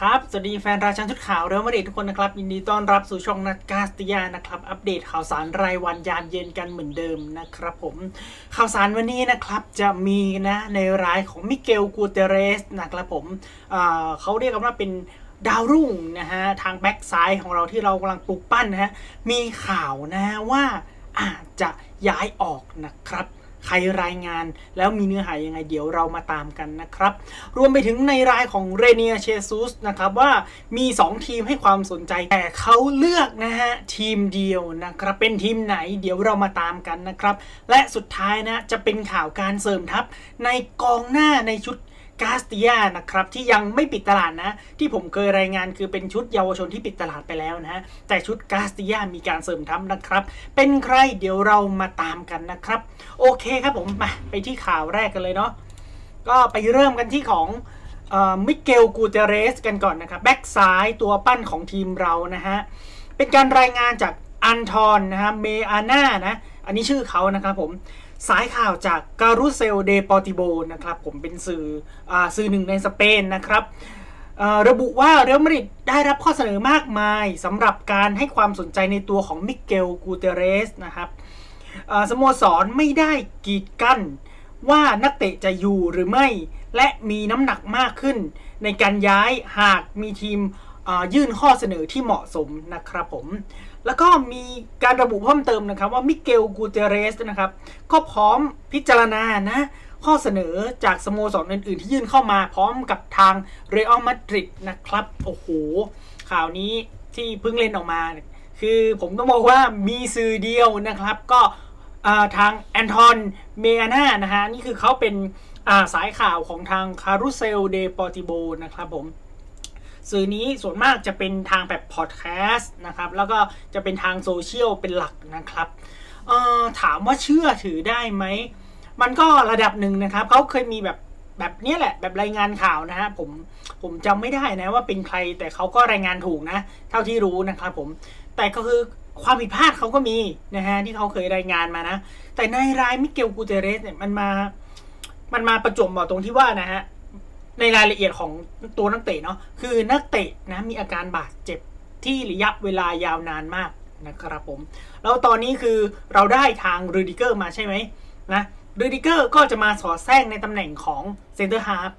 ครับ สวัสดีแฟนราชันชุดข่าวเรอัลมาดริดทุกคนนะครับ ยินดีต้อนรับสู่ช่องนัดกาสติยานะครับ อัปเดตข่าวสารรายวันยามเย็นกันเหมือนเดิมนะครับผม ข่าวสารวันนี้นะครับจะมีนะในรายของมิเกลกูเตเรสนะครับผมเขาเรียกกันว่าเป็นดาวรุ่งนะฮะ ทางแบ็กซ้ายของเราที่เรากำลังปลุกปั้นนะฮะ มีข่าวนะฮะว่าอาจจะย้ายออกนะครับ ใครรายงาน แล้วมีเนื้อหายังไงเดี๋ยวเรามาตามกันนะครับ รวมไปถึงในรายของเรเนียเชซุสนะครับว่ามี 2 ทีมให้ความสนใจ แต่เขาเลือกนะฮะทีมเดียวนะครับเป็นทีมไหนเดี๋ยวเรามาตามกันนะครับ และสุดท้ายนะจะเป็นข่าวการเสริมทัพในกองหน้าในชุด กาสติยานะครับที่ยังไม่ปิดตลาดนะ ที่ผมเคยรายงานคือเป็นชุดเยาวชนที่ปิดตลาดไปแล้วนะแต่ชุดกาสติยามีการเสริมทัพนะครับ เป็นใครเดี๋ยวเรามาตามกันนะครับ โอเคครับผมมาไปที่ข่าวแรกกันเลยเนาะก็ไปเริ่มกันที่ของมิเกลกูเตเรสกันก่อนนะครับแบ็กซ้ายตัวปั้นของทีมเรานะฮะเป็นการรายงานจากอันทอนนะฮะเมอาน่านะอันนี้ชื่อเขานะครับผม สายข่าวจากการุเซลเดปอติโบนะครับผมเป็นสื่ออสื่อหนึ่งในสเปนนะครับระบุว่าเรอัลมาดริดได้รับข้อเสนอมากมายสำหรับการให้ความสนใจในตัวของมิเกลกูเตเรสนะครับสโมสรไม่ได้กีดกั้นว่านักเตะจะอยู่หรือไม่ และมีน้ำหนักมากขึ้น ในการย้ายหากมีทีมยื่นข้อเสนอที่เหมาะสมนะครับผม แล้วก็มีการระบุเพิ่มเติมนะครับว่ามิเกลกูเตเรสนะครับก็พร้อมพิจารณานะข้อเสนอจากสโมสรอื่น ๆ ที่ยื่นเข้ามาพร้อมกับทางเรอัลมาดริดนะครับ โอ้โห ข่าวนี้ที่เพิ่งเล่นออกมา คือผมต้องบอกว่ามีสื่อเดียวนะครับ ก็ทางแอนทอนเมอาน่านะฮะ นี่คือเขาเป็นาสายข่าวของทางคารุเซลเดปอติโบนะครับผม สื่อนี้ส่วนมากจะเป็นทางแบบพอดแคสต์นะครับ แล้วก็จะเป็นทางโซเชียลเป็นหลักนะครับถามว่าเชื่อถือได้ไหม มันก็ระดับหนึ่งนะครับเขาเคยมีแบบแบบเนี้ยแหละ แบบรายงานข่าวนะฮะผมผมจำไม่ได้นะว่าเป็นใครแต่เขาก็รายงานถูกนะ เท่าที่รู้นะครับผมแต่ก็คือความผิดพลาดเขาก็มีนะฮะที่เขาเคยรายงานมานะ แต่ในรายมิเกลกูเตเรสเนี่ยมันมา มันมาประจวบเหมาะตรงที่ว่านะฮะ ในรายละเอียดของตัวนักเตะเนาะคือนักเตะนะมีอาการบาดเจ็บที่ระยะเวลายาวนานมากนะครับผม แล้วตอนนี้คือเราได้ทางรูดิเกอร์มาใช่ไหมนะรูดิเกอร์ก็จะมาสอดแทรกในตำแหน่งของเซนเตอร์ฮาร์ฟ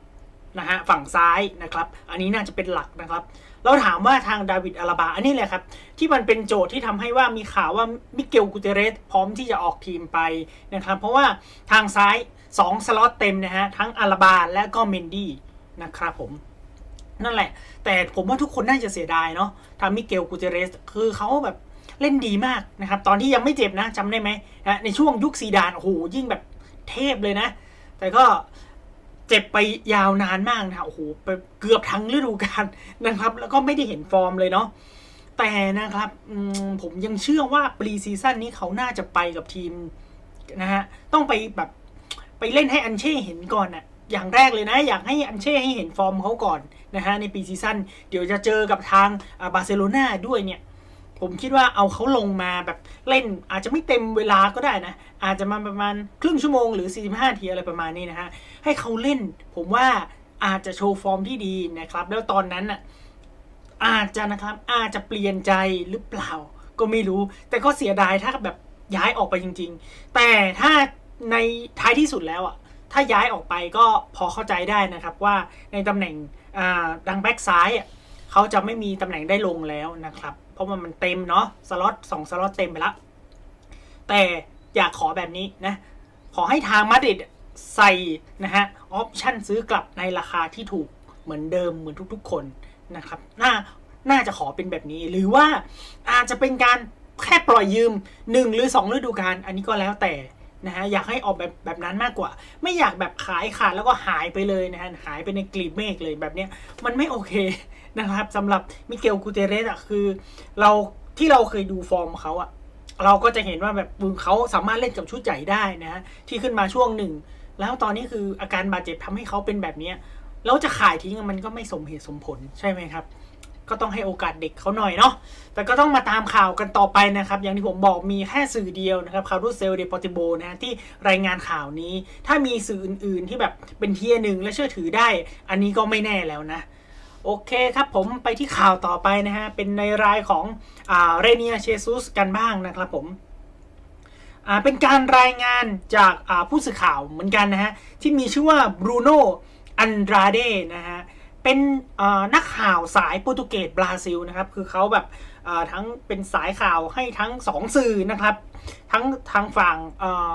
นะฮะฝั่งซ้ายนะครับ อันนี้น่าจะเป็นหลักนะครับ เราถามว่าทางดาวิดอาราบา อันนี้แหละครับ ที่มันเป็นโจทย์ที่ทำให้ว่ามีข่าวว่ามิเกลกูเตเรสพร้อมที่จะออกทีมไปนะครับ เพราะว่าทางซ้าย 2 สล็อตเต็มนะฮะ ทั้งอาราบาและก็เมนดี้นะครับผม นั่นแหละ แต่ผมว่าทุกคนน่าจะเสียดายเนาะทามิเกลกูเตเรส คือเขาแบบเล่นดีมากนะครับ ตอนที่ยังไม่เจ็บนะจำได้ไหมนะในช่วงยุคซีดานโอ้โหยิ่งแบบเทพเลยนะ แต่ก็เจ็บไปยาวนานมากนะโอ้โหไปเกือบทั้งฤดูกาลนะครับ แล้วก็ไม่ได้เห็นฟอร์มเลยเนาะแต่นะครับผมยังเชื่อว่าปรีซีซั่นนี้เขาน่าจะไปกับทีมนะฮะต้องไปแบบ ไปเล่นให้อันเช่เห็นก่อนน่ะอย่างแรกเลยนะ อยากให้อันเช่ให้เห็นฟอร์มเขาก่อนนะฮะในปีซีซั่นเดี๋ยวจะเจอกับทางอาบาร์เซโลนาด้วยเนี่ย ผมคิดว่าเอาเขาลงมาแบบเล่นอาจจะไม่เต็มเวลาก็ได้นะ อาจจะมาประมาณครึ่งชั่วโมงหรือ 45นาทีอะไรประมาณนี้นะฮะ ให้เขาเล่น ผมว่าอาจจะโชว์ฟอร์มที่ดีนะครับ แล้วตอนนั้นน่ะอาจจะนะครับอาจจะเปลี่ยนใจหรือเปล่าก็ไม่รู้ แต่ก็เสียดายถ้าแบบย้ายออกไปจริง ๆ แต่ถ้า ในท้ายที่สุดแล้วอะถ้าย้ายออกไปก็พอเข้าใจได้นะครับว่าในตำแหน่งดังแบ็กซ้ายอะเขาจะไม่มีตำแหน่งได้ลงแล้วนะครับ เพราะว่ามันเต็มเนาะสล็อตสองสล็อตเต็มไปแล้วแต่อยากขอแบบนี้นะ ขอให้ทางมาดริดใส่นะฮะออปชั่นซื้อกลับในราคาที่ถูกเหมือนเดิมเหมือนทุกๆคนนะครับน่าน่าจะขอเป็นแบบนี้ หรือว่าอาจจะเป็นการแค่ปล่อยยืมหนึ่งหรือสองฤดูกาลอันนี้ก็แล้วแต่ นะฮะอยากให้ออกแบบแบบนั้นมากกว่า ไม่อยากแบบขายขาดแล้วก็หายไปเลยนะฮะหายไปในกลีบเมฆเลยแบบเนี้ยมันไม่โอเคนะครับสำหรับมิเกลกูเตเรสอะคือเราที่เราเคยดูฟอร์มเขาอะเราก็จะเห็นว่าแบบเขาสามารถเล่นกับชุดใหญ่ได้นะฮะที่ขึ้นมาช่วงหนึ่ง แล้วตอนนี้คืออาการบาดเจ็บทำให้เขาเป็นแบบเนี้ยแล้วจะขายทิ้งมันก็ไม่สมเหตุสมผลใช่ไหมครับ ก็ต้องให้โอกาสเด็กเขาหน่อยเนาะแต่ก็ต้องมาตามข่าวกันต่อไปนะครับ อย่างที่ผมบอกมีแค่สื่อเดียวนะครับคารุเซลเดปอติโบนะที่รายงานข่าวนี้ ถ้ามีสื่ออื่น ๆ ที่แบบเป็นเทียร์หนึ่งและเชื่อถือได้ อันนี้ก็ไม่แน่แล้วนะโอเคครับผมไปที่ข่าวต่อไปนะฮะ เป็นในรายของเรเนียเชซุสกันบ้างนะครับผมเป็นการรายงานจากผู้สื่อข่าวเหมือนกันนะฮะ ที่มีชื่อว่าบรูโนอันดราเดนะฮะ เป็นนักข่าวสายโปรตุเกสบราซิลนะครับ คือเขาแบบทั้งเป็นสายข่าวให้ทั้งสองสื่อนะครับ ทั้งทางฝั่ง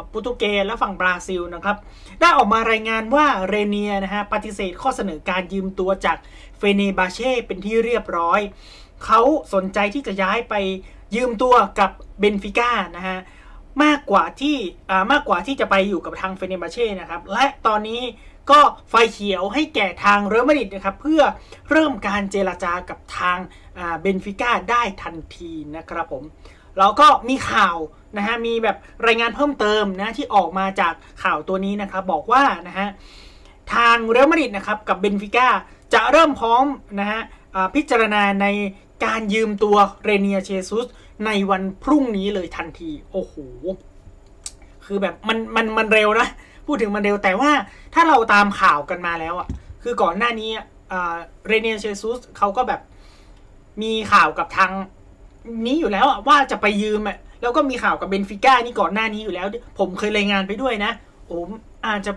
โปรตุเกสและฝั่งบราซิลนะครับ ได้ออกมารายงานว่าเรเนียนะฮะปฏิเสธข้อเสนอการยืมตัวจากเฟเนบาเช่เป็นที่เรียบร้อย เขาสนใจที่จะย้ายไปยืมตัวกับเบนฟิก้านะฮะมากกว่าที่มากกว่าที่จะไปอยู่กับทางเฟเนบาเช่นะครับ และตอนนี้ ก็ไฟเขียวให้แก่ทางเรอัลมาดริดนะครับเพื่อเริ่มการเจรจากับทางเบนฟิก้าได้ทันทีนะครับผมแล้วก็มีข่าวนะฮะมีแบบรายงานเพิ่มเติมนะที่ออกมาจากข่าวตัวนี้นะครับบอกว่านะฮะทางเรอัลมาดริดนะครับกับเบนฟิก้าจะเริ่มพร้อมนะฮะพิจารณาในการยืมตัวเรเนียเชซุสในวันพรุ่งนี้เลยทันที โอ้โห คือแบบมันมันมันเร็วนะ พูดถึงมันเร็วแต่ว่าถ้าเราตามข่าวกันมาแล้วอะคือก่อนหน้านี้อ่าเรเนียเชซุสเขาก็แบบมีข่าวกับทางนี้อยู่แล้วอะว่าจะไปยืมอะแล้วก็มีข่าวกับเบนฟิก้านี่ก่อนหน้านี้อยู่แล้ว ผมเคยรายงานไปด้วยนะโอ้อาจจะ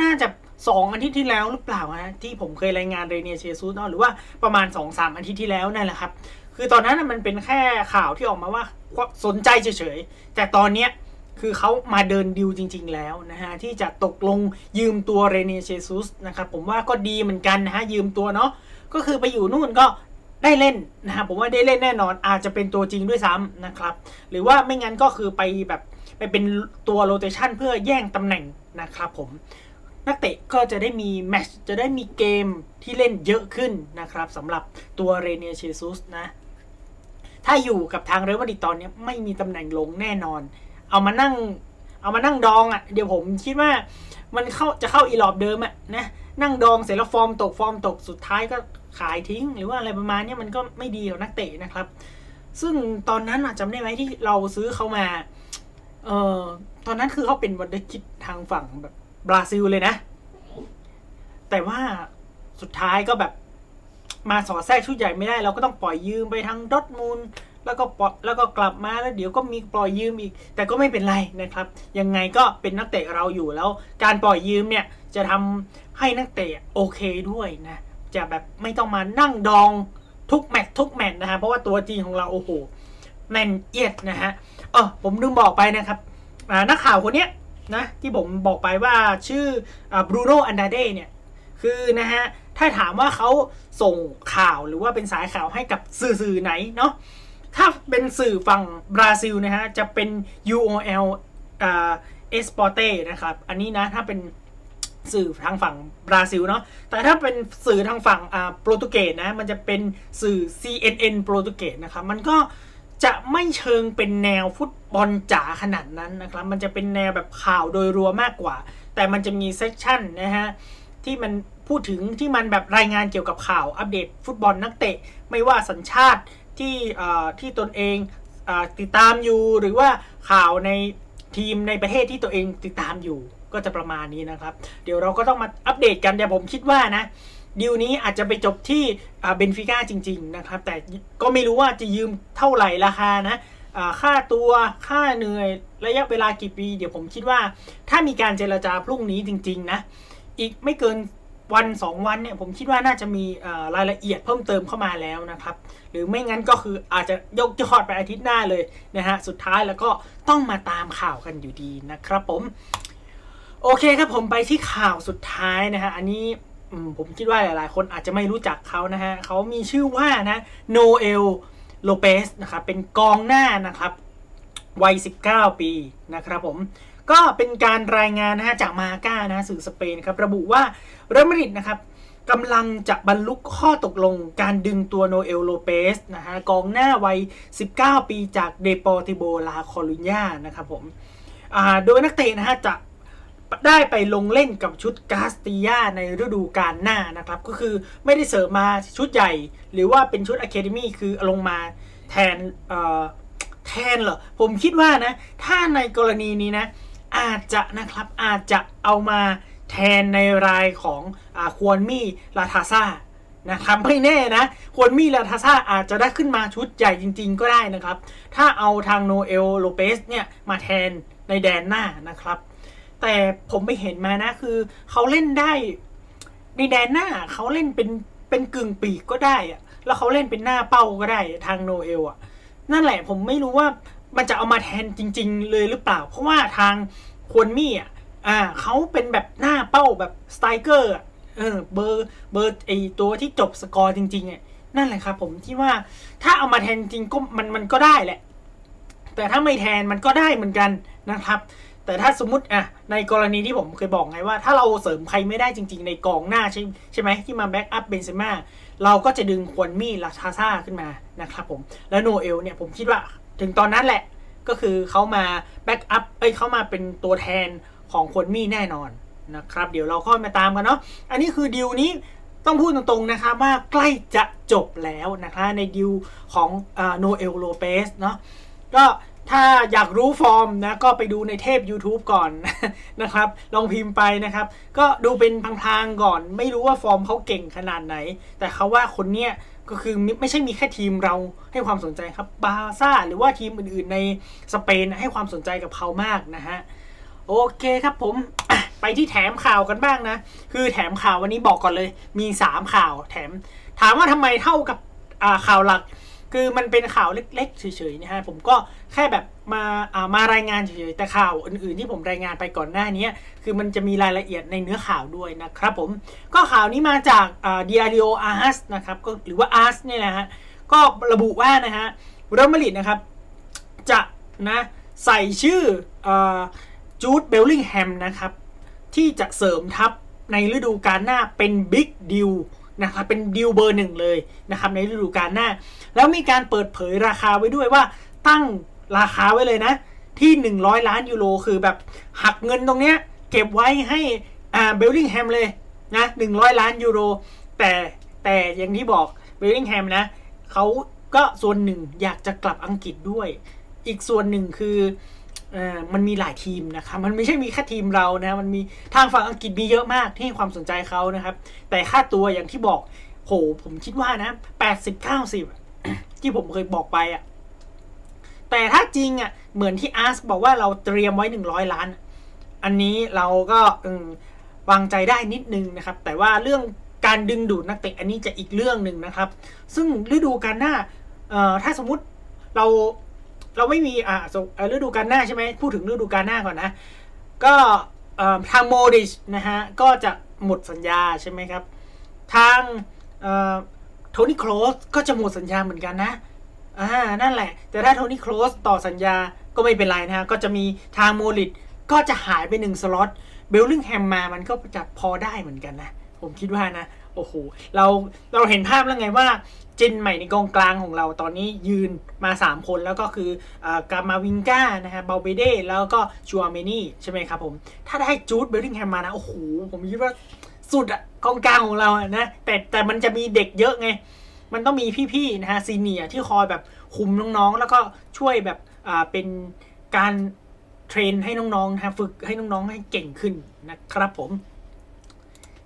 น่าจะสองอาทิตย์ที่แล้วหรือเปล่าฮะที่ผมเคยรายงานเรเนียเชซูสเนาะหรือว่าประมาณสองสามอาทิตย์ที่แล้วนั่นแหละครับ คือตอนนั้นมันเป็นแค่ข่าวที่ออกมาว่าสนใจเฉยๆแต่ตอนเนี้ย คือเขามาเดินดิวจริง ๆ แล้วนะฮะ ที่จะตกลงยืมตัวเรเนเชซุสนะครับผมว่าก็ดีเหมือนกันนะฮะ ยืมตัวเนาะก็คือไปอยู่นู่นก็ได้เล่นนะครับผมว่าได้เล่นแน่นอนอาจจะเป็นตัวจริงด้วยซ้ำนะครับ หรือว่าไม่งั้นก็คือไปแบบไปเป็นตัวโรเตชันเพื่อแย่งตำแหน่งนะครับผมนักเตะก็จะได้มีแมชจะได้มีเกมที่เล่นเยอะขึ้นนะครับสำหรับตัวเรเนียเชซุสนะ ถ้าอยู่กับทางเรอัลมาดริดตอนนี้ไม่มีตำแหน่งลงแน่นอน เอามานั่ง เอามานั่งดองอะ่ะ เดี๋ยวผมคิดว่ามันเข้าจะเข้าอีหลอบเดิมอะ่ะนะนั่งดองเสร็จแล้วฟอร์มตกฟอร์มตกสุดท้ายก็ขายทิ้ง หรือว่าอะไรประมาณนี้มันก็ไม่ดีกับนักเตะนะครับ ซึ่งตอนนั้นอะจำได้ไหมที่เราซื้อเขามา เอ่อตอนนั้นคือเขาเป็นวันเดอร์คิดทางฝั่งแบบบราซิลเลยนะ แต่ว่าสุดท้ายก็แบบมาสอดแทรกชุดใหญ่ไม่ได้ เราก็ต้องปล่อยยืมไปทางดอทมูล แล้วก็ปล่อยแล้วก็กลับมาแล้วเดี๋ยวก็มีปล่อยยืมอีก แต่ก็ไม่เป็นไรนะครับ ยังไงก็เป็นนักเตะเราอยู่แล้ว การปล่อยยืมเนี่ยจะทำให้นักเตะโอเคด้วยนะจะแบบไม่ต้องมานั่งดองทุกแมตช์ทุกแมตช์นะฮะเพราะว่าตัวจริงของเราโอ้โหแน่นเอียดนะฮะเออผมลืมบอกไปนะครับนักข่าวคนเนี้ยนะที่ผมบอกไปว่าชื่อบรูโน่อันดาเดเนี่ยคือนะฮะถ้าถามว่าเขาส่งข่าวหรือว่าเป็นสายข่าวให้กับสื่อๆไหนเนาะ ถ้าเป็นสื่อฝั่งบราซิลนะฮะ จะเป็น UOL อ่าเอสปอร์เต้นะครับ อันนี้นะถ้าเป็นสื่อทางฝั่งบราซิลเนาะ แต่ถ้าเป็นสื่อทางฝั่งอ่าโปรตุเกสนะ มันจะเป็นสื่อ CNN โปรตุเกสนะครับ มันก็จะไม่เชิงเป็นแนวฟุตบอลจ๋าขนาดนั้นนะครับ มันจะเป็นแนวแบบข่าวโดยรวมมากกว่า แต่มันจะมีเซสชั่นนะฮะที่มันพูดถึงที่มันแบบรายงานเกี่ยวกับข่าวอัปเดตฟุตบอลนักเตะ ไม่ว่าสัญชาติ ที่อ่าที่ตนเองอติดตามอยู่หรือว่าข่าวในทีมในประเทศที่ตัวเองติดตามอยู่ก็จะประมาณนี้นะครับ เดี๋ยวเราก็ต้องมาอัปเดตกันแต่ผมคิดว่านะดีลนี้อาจจะไปจบที่เบนฟิก้าจริง ๆ นะครับ แต่ก็ไม่รู้ว่าจะยืมเท่าไหร่ราคานะอ่าค่าตัวค่าเหนื่อยระยะเวลากี่ปี เดี๋ยวผมคิดว่า ถ้ามีการเจรจาพรุ่งนี้จริง ๆ นะ อีกไม่เกิน วันสองวันเนี่ยผมคิดว่าน่าจะมีรายละเอียดเพิ่มเติมเข้ามาแล้วนะครับ หรือไม่งั้นก็คืออาจจะยกยอดไปอาทิตย์หน้าเลยนะฮะสุดท้ายแล้วก็ต้องมาตามข่าวกันอยู่ดีนะครับผม โอเคครับผมไปที่ข่าวสุดท้ายนะฮะอันนี้ผมคิดว่าหลายๆ คนอาจจะไม่รู้จักเขานะฮะเขามีชื่อว่านะโนเอลโลเปสนะครับเป็นกองหน้านะครับวัย 19 ปีนะครับผม ก็เป็นการรายงานนะฮะจากมาก้านะสื่อสเปนครับระบุว่าเรอัลมาดริดนะครับกำลังจะบรรลุข้อตกลงการดึงตัวโนเอลโลเปสนะฮะกองหน้าวัย 19 ปีจากเดปอร์ติโบลาคอลุญญานะครับผมโดยนักเตะนะฮะจะได้ไปลงเล่นกับชุดกาสติยาในฤดูกาลหน้านะครับ ก็คือไม่ได้เสริมมาชุดใหญ่ หรือว่าเป็นชุดอะเคเดมี่คือลงมาแทนแทนเหรอ ผมคิดว่านะ ถ้าในกรณีนี้นะ อาจจะนะครับอาจจะเอามาแทนในรายของอควอนมี่ลาทาซานะครับไม่แน่นะควรมี่ลาทาซาอาจจะได้ขึ้นมาชุดใหญ่จริง ๆ ก็ได้นะครับ ถ้าเอาทางโนเอลโลเปสเนี่ยมาแทนในแดนหน้านะครับ แต่ผมไปเห็นมานะคือเขาเล่นได้ในแดนหน้าเขาเล่นเป็นเป็นกึ่งปีกก็ได้อะแล้วเขาเล่นเป็นหน้าเป้าก็ได้ทางโนเอลอะนั่นแหละผมไม่รู้ว่า มันจะเอามาแทนจริง ๆ เลยหรือเปล่า เพราะว่าทางควรมี่อะอ่าเขาเป็นแบบหน้าเป้าแบบสไตรเกอร์เออเบอร์เบอร์ไอตัวที่จบสกอร์จริงๆอะนั่นแหละครับผมที่ว่าถ้าเอามาแทนจริงก็มันมันก็ได้แหละ แต่ถ้าไม่แทนมันก็ได้เหมือนกันนะครับ แต่ถ้าสมมติอะในกรณีที่ผมเคยบอกไงว่า ถ้าเราเสริมใครไม่ได้จริง ๆ ในกองหน้าใช่ใช่ไหมที่มาแบ็กอัพเบนเซม่าเราก็จะดึงควนมี่ลาทาซ่าขึ้นมานะครับผมแล้วโนเอลเนี่ยผมคิดว่า ถึงตอนนั้นแหละก็คือเขามาแบ็กอัพเอ้ยเขามาเป็นตัวแทนของคนมี่แน่นอนนะครับ เดี๋ยวเราค่อยมาตามกันเนาะอันนี้คือดีลนี้ต้องพูดตรงๆนะครับว่าใกล้จะจบแล้วนะคะในดีลของโนเอลโลเปสเนาะก็ถ้าอยากรู้ฟอร์มนะก็ไปดูในเทพ YouTube ก่อนนะครับ ลองพิมพ์ไปนะครับ ก็ดูเป็นทางๆก่อน ไม่รู้ว่าฟอร์มเขาเก่งขนาดไหน แต่เขาว่าคนเนี้ย ก็คือไม่ใช่มีแค่ทีมเราให้ความสนใจครับบาซ่าหรือว่าทีมอื่นๆในสเปนให้ความสนใจกับเขามากนะฮะโอเคครับผมไปที่แถมข่าวกันบ้างนะ คือแถมข่าววันนี้บอกก่อนเลย มี 3 ข่าวแถม ถามว่าทำไมเท่ากับข่าวหลัก คือมันเป็นข่าวเล็กๆเฉยๆนะฮะผมก็แค่แบบมาอ่ามารายงานเฉยๆแต่ข่าวอื่นๆที่ผมรายงานไปก่อนหน้านี้คือมันจะมีรายละเอียดในเนื้อข่าวด้วยนะครับผมก็ข่าวนี้มาจากอ่า Diario Ars นะครับก็หรือว่า Ars เนี่ยนะฮะก็ระบุว่านะฮะเรอัลมาดริดนะครับจะนะใส่ชื่อจูดเบลลิงแฮมนะครับที่จะเสริมทัพในฤดูกาลหน้าเป็นบิ๊กดิว นะครับเป็นดิวเบอร์หนึ่งเลยนะครับในฤดูกาลหน้า แล้วมีการเปิดเผยราคาไว้ด้วยว่าตั้งราคาไว้เลยนะ ที่ 100 ล้านยูโรคือแบบหักเงินตรงเนี้ยเก็บไว้ให้อ่าเบลลิงแฮมเลยนะ100ล้านยูโร แต่แต่อย่างที่บอกเบลลิงแฮมนะเขาก็ส่วนหนึ่งอยากจะกลับอังกฤษด้วย อีกส่วนหนึ่งคือ มันมีหลายทีมนะครับ มันไม่ใช่มีแค่ทีมเรานะ มันมีทางฝั่งอังกฤษมีเยอะมากที่ให้ความสนใจเขานะครับ แต่ค่าตัวอย่างที่บอก โห ผมคิดว่านะแปดสิบเก้าสิบที่ผมเคยบอกไปอะ่ะ แต่ถ้าจริงอะ่ะ เหมือนที่อาร์สบอกว่าเราเตรียมไว้หนึ่งร้อยล้าน อันนี้เราก็วางใจได้นิดนึงนะครับ แต่ว่าเรื่องการดึงดูดนักเตะอันนี้จะอีกเรื่องหนึ่งนะครับ ซึ่งฤดูกาลหน้าถ้าสมมุติเรา เราไม่มีอ่าสเอ่อฤดูกาลหน้าใช่ไหมพูดถึงฤดูกาลหน้าก่อนนะ ก็ทางโมดิชนะฮะก็จะหมดสัญญาใช่ไหมครับ ทางโทนี่โคลสก็จะหมดสัญญาเหมือนกันนะอ่านั่นแหละ แต่ถ้าโทนี่โคลสต่อสัญญาก็ไม่เป็นไรนะฮะ ก็จะมีทางโมลิดก็จะหายไปหนึ่งสล็อตเบลลิงแฮมมามันก็จะพอได้เหมือนกันนะ ผมคิดว่านะ โอ้โห เราเราเห็นภาพแล้วไงว่า เจนใหม่ในกองกลางของเราตอนนี้ยืนมา 3 คนแล้วก็คือกามาวิงก้านะฮะเบลเบเดแล้วก็ชัวเมนี่ใช่ไหมครับผม ถ้าได้จูดเบลลิงแฮมมานะ โอ้โห ผมคิดว่าสุดอะกองกลางของเราอะนะแต่แต่มันจะมีเด็กเยอะไง มันต้องมีพี่ๆนะฮะซีเนียที่คอยแบบคุมน้องๆ แล้วก็ช่วยแบบอ่าเป็นการเทรนให้น้องๆนะฮะฝึกให้น้องๆให้เก่งขึ้นนะครับผม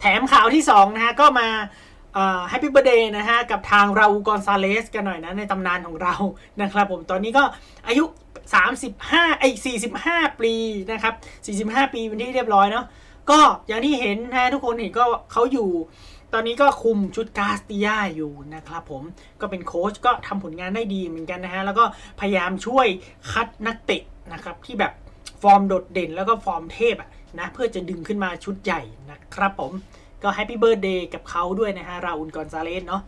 แถมข่าวที่2นะฮะก็มา แฮปปี้เบ t ร์เดย์นะฮะ กับทางราอูกอนซาเลสกันหน่อยนะ ในตำนานของเรานะครับผมตอนนี้ก็อายุ 35ไอ้45 ปีนะครับ 45 ปีเป็นที่เรียบร้อยเนาะก็อย่างที่เห็นนะฮะทุกคนเห็นก็เขาอยู่ ตอนนี้ก็คุมชุดกาสติยาอยู่นะครับผมก็เป็นโค้ชก็ทำผลงานได้ดีเหมือนกันนะฮะ แล้วก็พยายามช่วยคัดนักเตะนะครับที่แบบฟอร์มโดดเด่นแล้วก็ฟอร์มเทพอะนะเพื่อจะดึงขึ้นมาชุดใหญ่นะครับผม ก็แฮปปี้เบิร์ดเดย์กับเขาด้วยนะฮะ ราอุลกอนซาเลสเนาะ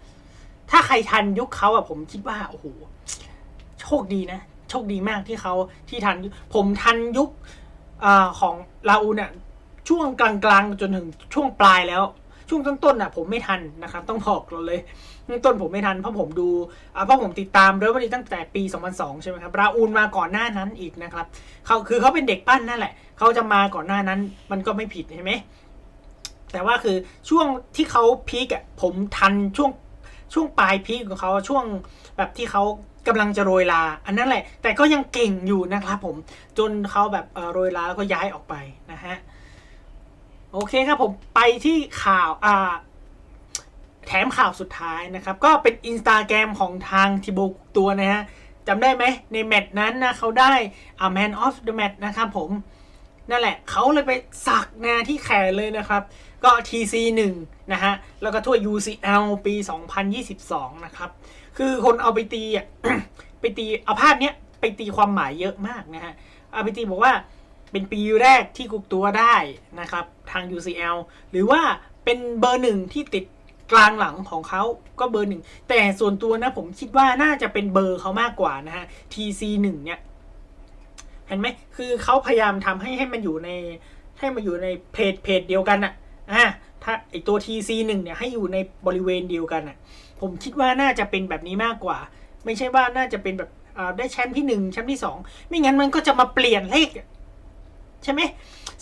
ถ้าใครทันยุคเขาอะผมคิดว่า โอ้โห โชคดีนะ โชคดีมากที่เขาที่ทัน ผมทันยุคอของราอูเนี่ยช่วงกลางๆ จนถึงช่วงปลายแล้ว ช่วงต้นๆน่ะ ผมไม่ทันนะครับ ต้องบอกเราเลยต้นผมไม่ทันเพราะผมดูเพราะผมติดตามเรื่อัลมาดริดตั้งแต่ปี 2002 ใช่ไหมครับ ราอูลมาก่อนหน้านั้นอีกนะครับเขาคือเขาเป็นเด็กปั้นนั่นแหละ เขาจะมาก่อนหน้านั้น มันก็ไม่ผิดใช่ไหม แต่ว่าคือช่วงที่เขาพีกอะผมทันช่วงช่วงปลายพีกของเขาช่วงแบบที่เขากำลังจะโรยลา อันนั้นแหละ แต่ก็ยังเก่งอยู่นะครับผมจนเขาแบบเออโรยลาแล้วก็ย้ายออกไปนะฮะโอเคครับผมไปที่ข่าวอ่าแถมข่าวสุดท้ายนะครับ ก็เป็นอินสตาแกรมของทางทิโบตัวนะฮะจำได้ไหมในแมตช์นั้นนะเขาได้อ่า Man of the Match นะครับผมนั่นแหละเขาเลยไปสักนะที่แขนเลยนะครับ ก็ TC 1 นะฮะ แล้วก็ถ้วย UCL ปี 2022 นะครับ คือคนเอาไปตีอะไปตีเอาภาพเนี้ยไปตีความหมายเยอะมากนะฮะ เอาไปตีบอกว่าเป็นปีแรกที่กุกตัวได้นะครับ ทาง UCL หรือว่าเป็นเบอร์หนึ่งที่ติดกลางหลังของเขาก็เบอร์หนึ่ง แต่ส่วนตัวนะผมคิดว่าน่าจะเป็นเบอร์เขามากกว่านะฮะ TC 1 เนี่ย เห็นไหมคือเขาพยายามทำให้ให้มันอยู่ในให้มันอยู่ในเพจเพจเดียวกันอะ อะถ้าไอตัว TC หนึ่งเนี่ยให้อยู่ในบริเวณเดียวกันอะผมคิดว่าน่าจะเป็นแบบนี้มากกว่า ไม่ใช่ว่าน่าจะเป็นแบบอ่าได้แชมป์ที่หนึ่งแชมป์ที่สองไม่งั้นมันก็จะมาเปลี่ยนเลขใช่ไหม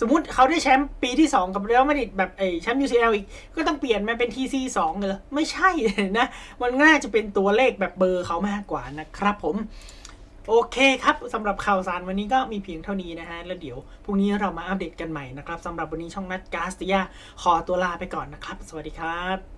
สมมุติเขาได้แชมป์ปีที่ 2 กับเรอัลมาดริดแบบไอแชมป์ UCL อีก ก็ต้องเปลี่ยนมาเป็น TC 2 เลยเหรอไม่ใช่นะ มันน่าจะเป็นตัวเลขแบบเบอร์เขามากกว่านะครับผม โอเคครับสำหรับข่าวสารวันนี้ก็มีเพียงเท่านี้นะฮะ แล้วเดี๋ยวพรุ่งนี้เรามาอัปเดตกันใหม่นะครับสำหรับวันนี้ช่องนัดกาสติยาขอตัวลาไปก่อนนะครับ สวัสดีครับ